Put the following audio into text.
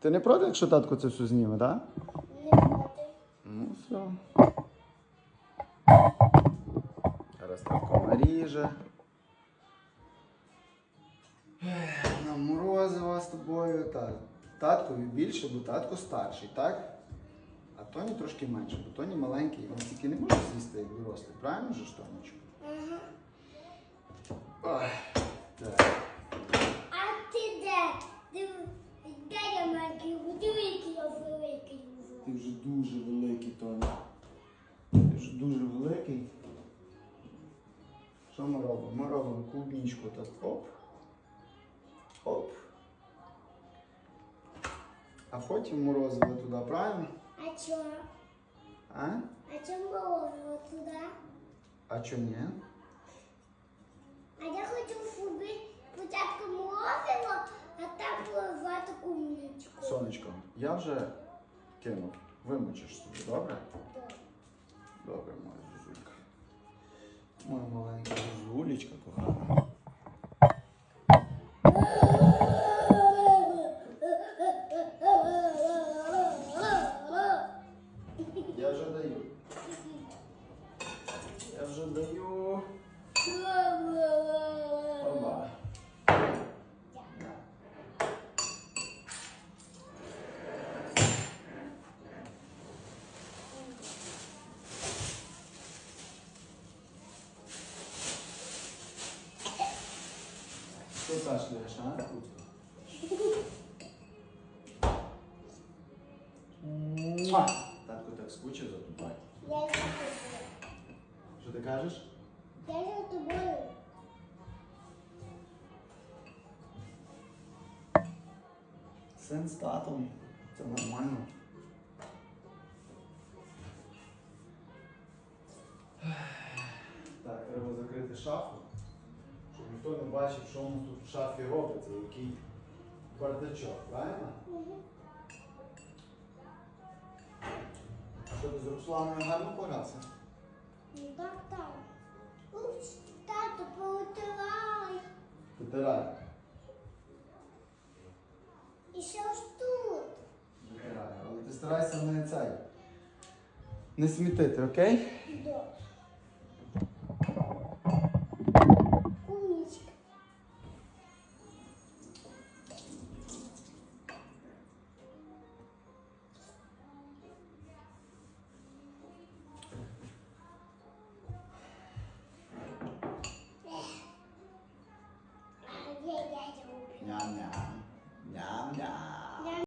Ти не проти, якщо татко це все зніме, так? Не проти. Ну все. Зараз татко наріже. Нам морозиво з тобою. Та, таткові більше, бо татко старший, так? А Тоні трошки менше, бо Тоні маленький, він тільки не може з'їсти як дорослий. Правильно же ж, Тонечко? Ой, так. ми робимо? Ми робимо клубничку так оп. Оп. А потім морозиво туди, правильно? А чого? А? А чому морозиво туди? А чо ні? А я хочу, щоб спочатку морозиво, а там поливати кумничку. Сонечко, я вже кинув. Вимочиш собі, добре? Добре, моя зузулька. Моя маленька зузулечка кохана. Я вже даю. Я вже даю. Що кашляєш, а? Муа! Татко так скучив за тобою. Я за тобою. Що ти кажеш? Я за тобою. Син з татом. Це нормально. Так, треба закрити шафу, ніхто не бачив, що у нас тут в шафі робиться, який бардачок, правильно? Що ти з Русланою гарно погрався? Ну так, так. Упс, тато, повитирай. Витирай. І що ж тут? Витирай. Але ти старайся не цей. Не смітити, окей? Добре. 娘娘